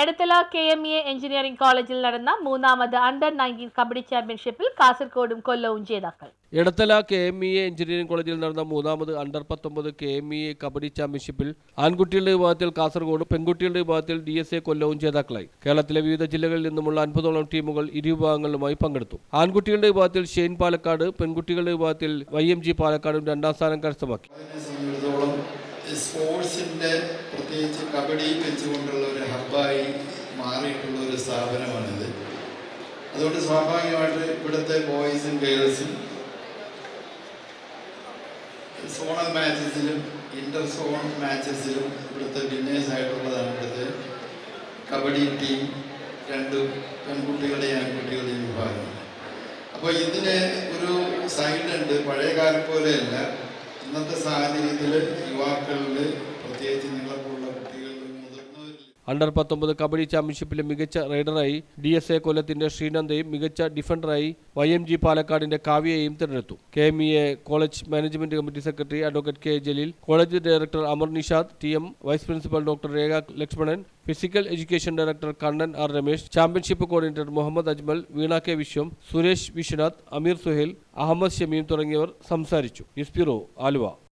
Edathala K M E engineering കോളേജിൽ നടന്ന മൂന്നാമത് അണ്ടർ നയന്റീൻ കബഡി ചാമ്പ്യൻഷിപ്പിൽ കാസർഗോഡും കൊല്ലവും ജേതാക്കൾ. Edathala K M E A engineering കോളേജിൽ നടന്ന മൂന്നാമത് അണ്ടർ പത്തൊമ്പത് K M E A kabaddi ചാമ്പ്യൻഷിപ്പിൽ ആൺകുട്ടികളുടെ വിഭാഗത്തിൽ കാസർഗോഡ് പെൺകുട്ടികളുടെ വിഭാഗത്തിൽ ഡി എസ് എ കൊല്ലവും ജേതാക്കളായി. കേരളത്തിലെ വിവിധ ജില്ലകളിൽ നിന്നുമുള്ള അൻപതോളം ടീമുകൾ ഇരുവിഭാഗങ്ങളിലുമായി പങ്കെടുത്തു. ആൺകുട്ടികളുടെ വിഭാഗത്തിൽ ഷെയ്ൻ പാലക്കാട് പെൺകുട്ടികളുടെ വിഭാഗത്തിൽ വൈ എം ജി പാലക്കാടും രണ്ടാം സ്ഥാനം കരസ്ഥമാക്കി. സ്പോർട്സിന്റെ പ്രത്യേകിച്ച് കബഡി വെച്ചുകൊണ്ടുള്ള ഒരു ഹബ്ബായി മാറിയിട്ടുള്ള ഒരു സ്ഥാപനമാണിത്. അതുകൊണ്ട് സ്വാഭാവികമായിട്ട് ഇവിടുത്തെ ബോയ്സും ഗേൾസും സോണൽ മാച്ചസിലും ഇന്റർ സോൺ മാച്ചസിലും ഇവിടുത്തെ വിന്നേഴ്സ് ആയിട്ടുള്ളതാണ് ഇവിടുത്തെ കബഡി ടീം രണ്ട് പെൺകുട്ടികളുടെയും ആൺകുട്ടികളുടെയും വിഭാഗം. അപ്പോൾ ഇതിന് ഒരു സൈഡുണ്ട് പഴയ കാലം പോലെയല്ല. ഇന്നത്തെ സാഹചര്യത്തിൽ യുവാക്കളിൽ പ്രത്യേകിച്ച് നിങ്ങളെ അണ്ടർ പത്തൊമ്പത് കബഡി ചാമ്പ്യൻഷിപ്പിലെ മികച്ച റൈഡറായി ഡി എസ് എ കൊല്ലത്തിന്റെ ശ്രീനന്ദയും മികച്ച ഡിഫൻഡറായി വൈ എം ജി പാലക്കാടിന്റെ കാവ്യയെയും തിരഞ്ഞെടുത്തു. K M E A college management committee secretary advocate K Jaleel college director Amar Nishad T M vice principal doctor Rekha Lakshmanan physical education director Kannan R Ramesh championship coordinator Muhammad Ajmal Veena K Viswam Suresh Viswanath Ameer Suhail Ahammed Shameem തുടങ്ങിയവർ സംസാരിച്ചു. News bureau Aluva.